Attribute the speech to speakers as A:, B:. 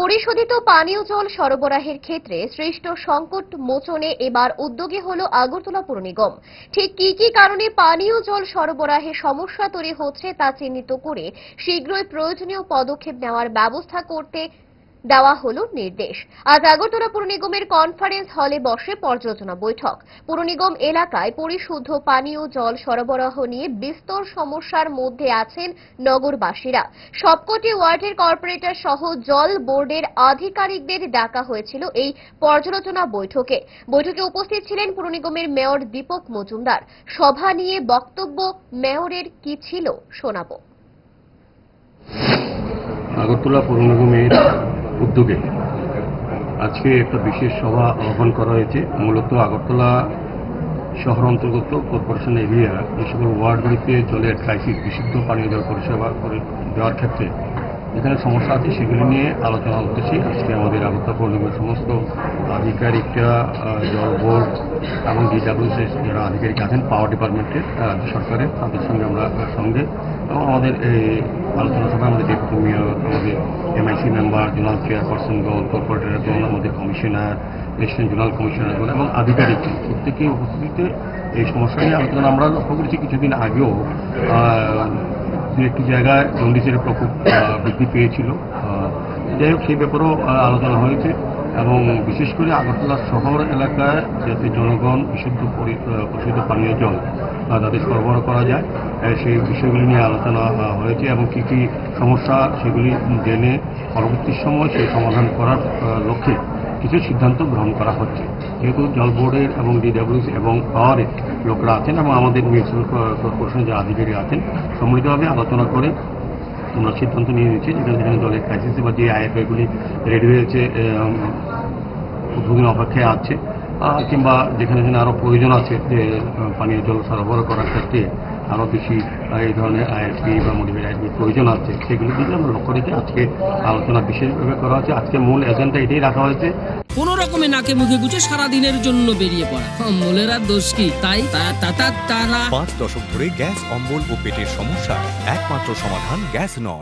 A: পরিশোধিত পানীয় জল সরবরাহের ক্ষেত্রে সৃষ্ট সংকট মোচনে এবার উদ্যোগে হল আগরতলা পুর নিগম। ঠিক কি কি কারণে পানীয় জল সরবরাহে সমস্যা তৈরি হচ্ছে তা চিহ্নিত করে শীঘ্রই প্রয়োজনীয় পদক্ষেপ নেওয়ার ব্যবস্থা করতে দেওয়া হলো নির্দেশ। আজ আগরতলা পুর নিগমের কনফারেন্স হলে বসে পর্যালোচনা বৈঠক। পুর নিগম এলাকায় পরিশুদ্ধ পানীয় জল সরবরাহ নিয়ে বিস্তর সমস্যার মধ্যে আছেন নগরবাসীরা। সবকটি ওয়ার্ডের কর্পোরেটর সহ জল বোর্ডের আধিকারিকদের ডাকা হয়েছিল এই পর্যালোচনা বৈঠকে। বৈঠকে উপস্থিত ছিলেন পুর নিগমের মেয়র দীপক মজুমদার। সভা নিয়ে বক্তব্য মেয়রের কি ছিল শোনাবো।
B: আগরতলা পৌর নিগমের উদ্যোগে। আজকে একটা বিশেষ সভা আহ্বান করা হয়েছে। মূলত আগরতলা শহর অন্তর্গত কর্পোরেশন এরিয়া এই সকল ওয়ার্ডগুলিতে জলের ক্রাইসিস বিশুদ্ধ পানীয় জল পরিষেবা করে দেওয়ার ক্ষেত্রে এখানে সমস্যা আছে সেগুলি নিয়ে আলোচনা উদ্দেশ্যে আজকে আমাদের আগরতলা পৌর নিগমের সমস্ত আধিকারিকরা জল বোর্ড এবং ডিডাব্লিউএস যারা আধিকারিক আছেন, পাওয়ার ডিপার্টমেন্টের রাজ্য সরকারের, তাদের সঙ্গে আমরা সঙ্গে এবং আমাদের এই আলোচনা সভায় আমাদের ডেপুটি মেয়র, আমাদের জোনাল চেয়ারপারসনগণ কর্পোরেটরগণ আমাদের কমিশনার রেজিস্ট্রেশন জোনাল কমিশনারগণ এবং আধিকারিক প্রত্যেকেই উপস্থিতিতে এই সমস্যা নিয়ে আলোচনা। আমরা লক্ষ্য করেছি কিছুদিন আগেও একটি জায়গায় জন্ডিসের প্রকোপ বৃদ্ধি পেয়েছিল। যাই হোক, সেই ব্যাপারেও আলোচনা হয়েছে। এবং বিশেষ করে আগরতলা শহর এলাকায় যাতে জনগণ বিশুদ্ধ পরিশুদ্ধ পানীয় জল তাদের সরবরাহ করা যায় সেই বিষয়গুলি নিয়ে আলোচনা হয়েছে এবং কী কী সমস্যা সেগুলি জেনে পরবর্তী সময় সেই সমাধান করার লক্ষ্যে কিছু সিদ্ধান্ত গ্রহণ করা হচ্ছে। যেহেতু জল বোর্ডের এবং ডিডাব্লিউএস এবং পাওয়ারের লোকরা আছেন এবং আমাদের মিউনিসিপ্যাল কর্পোরেশনের যে আধিকারিক আছেন, সম্মিলিতভাবে আলোচনা করে আমরা সিদ্ধান্ত নিয়ে নিচ্ছি, যেখানে যেখানে দলের ক্রাইসিস বা যে আইএফআইগুলি রেডি হয়েছে উদ্বোধন অপেক্ষায় আছে কিংবা যেখানে যেখানে আরও প্রয়োজন আছে, যে পানীয় জল সরবরাহ করার ক্ষেত্রে আরও বেশি এই ধরনের আইএসপি বা মডিফাইড আইএসপি প্রয়োজন আছে। সেগুলো দিকে আমরা লক্ষ্য রেখে আজকে আলোচনা বিশেষভাবে করা হয়েছে আজকে মূল এজেন্ডা এটাই রাখা হয়েছে।
C: কোন রকমে নাকে মুখে গুছে সারা দিনের জন্য বেরিয়ে পড়া। অম্বলের আর দোষ কি? তাই তারা
D: পাঁচ দশক ধরে গ্যাস অম্বল ও পেটের সমস্যা। একমাত্র সমাধান গ্যাস নয়।